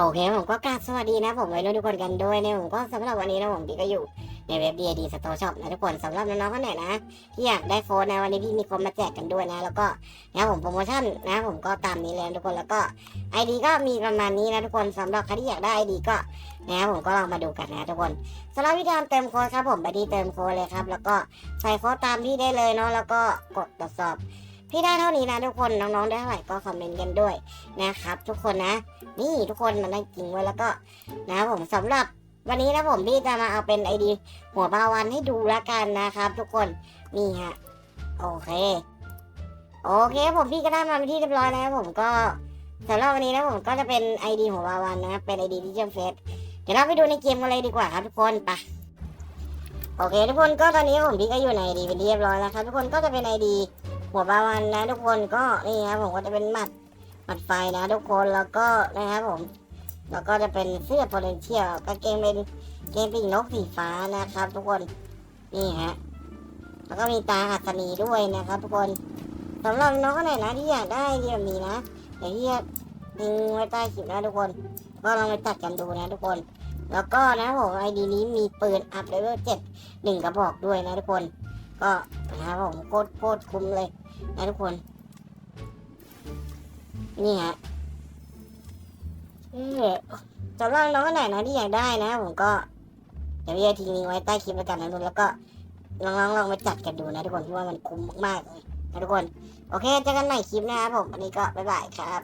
โอเคผมก็กราบสวัสดีนะผมไว้รุ่นทุกคนกันด้วยเนี่ยผมก็สำหรับวันนี้นะผมพี่ก็อยู่ในเว็บ DAD Store Shop นะทุกคนสำหรับน้องๆคนไหนนะที่อยากได้โฟนนะวันนี้พี่มีคนมาแจกกันด้วยนะ แล้วก็นะผมโปรโมชั่นนะผมก็ตามนี้เลยทุกคนแล้วก็ไอดีก็มีประมาณนี้นะทุกคนสำหรับใครที่อยากได้ไอดีก็นะผมก็ลองมาดูกันนะทุกคนสำหรับวิธีการเติมโค้ดครับผมไปที่เติมโค้ดเลยครับแล้วก็ใส่โค้ดตามพี่ได้เลยเนาะแล้วก็กดตรวจสอบ พี่ได้เท่านี้นะทุกคนน้องๆได้เท่าไหร่ก็คอมเมนต์กันด้วยนะครับ ทุกคนนะ นี่ทุกคนมันได้จริงไว้แล้วก็นะครับผมสำหรับวันนี้นะผมพี่จะมาเอาเป็นไอดีหัวบาวันให้ดูแล้วกันนะครับ ทุกคนนี่ฮะโอเค โอเคผมพี่ก็ได้มาเป็นที่เรียบร้อยแล้วผมก็สำหรับวันนี้นะผมก็จะเป็นไอดีหัวบาวันนะเป็นไอดีที่เชื่อมเฟซเดี๋ยวเราไปดูในเกมกันเลยดีกว่าครับทุกคนไปโอเค ทุกคนก็ตอนนี้ผมพี่ก็อยู่ในไอดีเป็นที่เรียบร้อยแล้วครับ ทุกคนก็จะเป็นไอดี หัวบาวันนะทุกคนก็นี่ครับผมก็จะเป็นหมัดหมัดไฟนะทุกคนแล้วก็นะครับผม แล้วก็จะเป็นเสื้อ potential กางเกงเป็นเกงปีกนกสีฟ้านะครับ ทุกคนนี่ฮะแล้วก็มีตาอัศนีด้วยนะครับ ทุกคนสำหรับน้องคนไหนนะที่อยากได้ที่แบบนี้นะเดี๋ยวที่จะทิ้งไว้ใต้คลิปนะทุกคน ก็ลองไปตัดกันดูนะทุกคน แล้วก็นะผมไอดีนี้มีปืนอัพเลเวลเจ็ดหนึ่งกระบอกด้วยนะทุกคน ก็นะครับผมโคตรโคตรคุ้มเลยนะทุกคน นี่ฮะเออสำหรับน้องคนไหนนะที่อยากได้นะผมก็เดี๋ยวพี่จะทิ้งไว้ใต้คลิปแล้วกันนะทุกคนแล้วก็ลองลองลองไปจัดกันดูนะทุกคนเพราะว่ามันคุ้มมากๆเลยนะทุกคน โอเคเจอกันใหม่คลิปนะครับผมวันนี้ก็บ๊ายบายครับ